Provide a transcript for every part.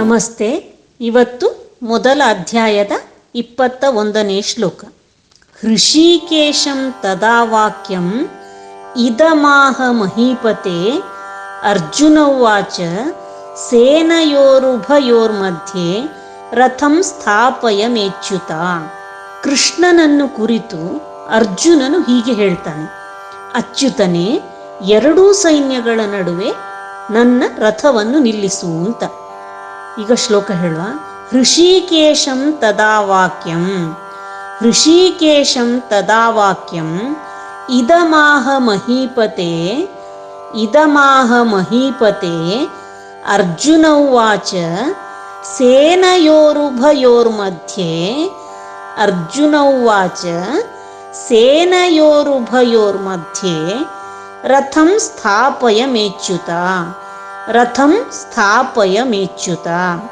ನಮಸ್ತೆ. ಇವತ್ತು ಮೊದಲ ಅಧ್ಯಾಯದ ಇಪ್ಪತ್ತ ಒಂದನೇ ಶ್ಲೋಕ. ಹೃಷಿಕೇಶಂ ತದಾ ವಾಕ್ಯಂ ಇದಮಾಹ ಮಹೀಪತೆ ಅರ್ಜುನ ಸೇನಯೋರುಭಯೋರ್ ಮಧ್ಯೆ ರಥಂ ಸ್ಥಾಪಯ ಮೇಚ್ಯುತ ಕೃಷ್ಣನನ್ನು ಕುರಿತು ಅರ್ಜುನನು ಹೀಗೆ ಹೇಳ್ತಾನೆ. ಅಚ್ಯುತನೇ, ಎರಡೂ ಸೈನ್ಯಗಳ ನಡುವೆ ನನ್ನ ರಥವನ್ನು ನಿಲ್ಲಿಸು ಅಂತ. ಈಗ ಶ್ಲೋಕ ಹೇಳುವ ಹೃಷಿಕೇಶಂ ತದಾ ವಾಕ್ಯಂ ಹೃಷಿಕೇಶಂ ತದಾ ವಾಕ್ಯಂ ಇದಮಾಹ ಮಹೀಪತೆ ಇದಮಾಹ ಮಹೀಪತೆ ಅರ್ಜುನ ಉವಾಚ ಸೇನಯೋರುಭಯೋರ್ಮಧ್ಯೆ ಅರ್ಜುನ ಉವಾಚ ಸೇನಯೋರುಭಯೋರ್ಮಧ್ಯೆ ರಥಂ ಸ್ಥಾಪಯ रथं स्थापयमेच्युता।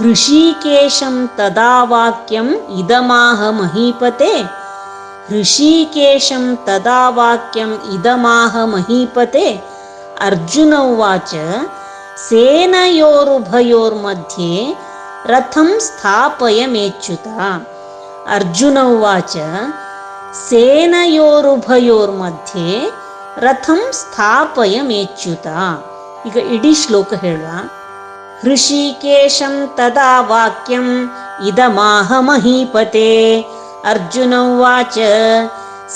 हृषीकेशं तदा वाक्यम् इदमाह महीपते। हृषीकेशं तदा वाक्यम् इदमाह महीपते। अर्जुन उवाच सेनयोरुभयोर्मध्ये रथं स्थापयमेच्युता। अर्जुन उवाच सेनयोरुभयोर्मध्ये रथं स्थापयमेच्युता। ಈಗ ಇಡೀ ಶ್ಲೋಕ ಹೇಳುವ. ಹೃಷಿಕೇಶಂ ತದಾ ವಾಕ್ಯಂ ಇದಮಾಹ ಮಹೀಪತೆ ಅರ್ಜುನ ಉವಾಚ,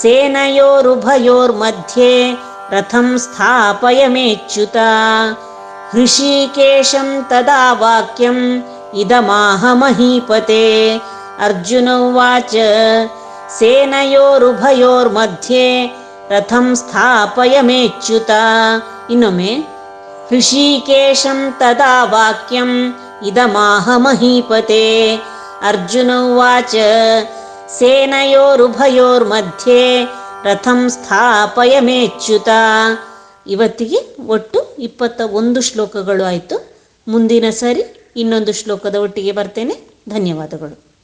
ಸೇನಯೋರುಭಯೋರ್ಮಧ್ಯೆ ರಥಂ ಸ್ಥಾಪಯ ಮೇಚ್ಯುತ ಹೃಷಿಕೇಶಂ ತದಾ ವಾಕ್ಯಂ ಇದಮಾಹ ಮಹೀಪತೆ ಅರ್ಜುನ ಉವಾಚ, ಸೇನಯೋರುಭಯೋರ್ಮಧ್ಯೆ ರಥಂ ಸ್ಥಾಪಯ ಮೇಚ್ಯುತ ಇನ್ನೊಮ್ಮೆ ಹೃಷಿಕೇಶಂ ತದಾ ವಾಕ್ಯಂ ಇದಮಾಹ ಮಹೀಪತೆ ಅರ್ಜುನ ಉವಾಚ ಸೇನೆಯೋರುಭಯೋರ್ಮಧ್ಯೆ ರಥಂ ಸ್ಥಾಪಯ ಮೇಚ್ಯುತ ಇವತ್ತಿಗೆ ಒಟ್ಟು ಇಪ್ಪತ್ತ ಒಂದು ಶ್ಲೋಕಗಳು ಆಯಿತು ಮುಂದಿನ ಸರಿ ಇನ್ನೊಂದು ಶ್ಲೋಕದ ಒಟ್ಟಿಗೆ ಬರ್ತೇನೆ ಧನ್ಯವಾದಗಳು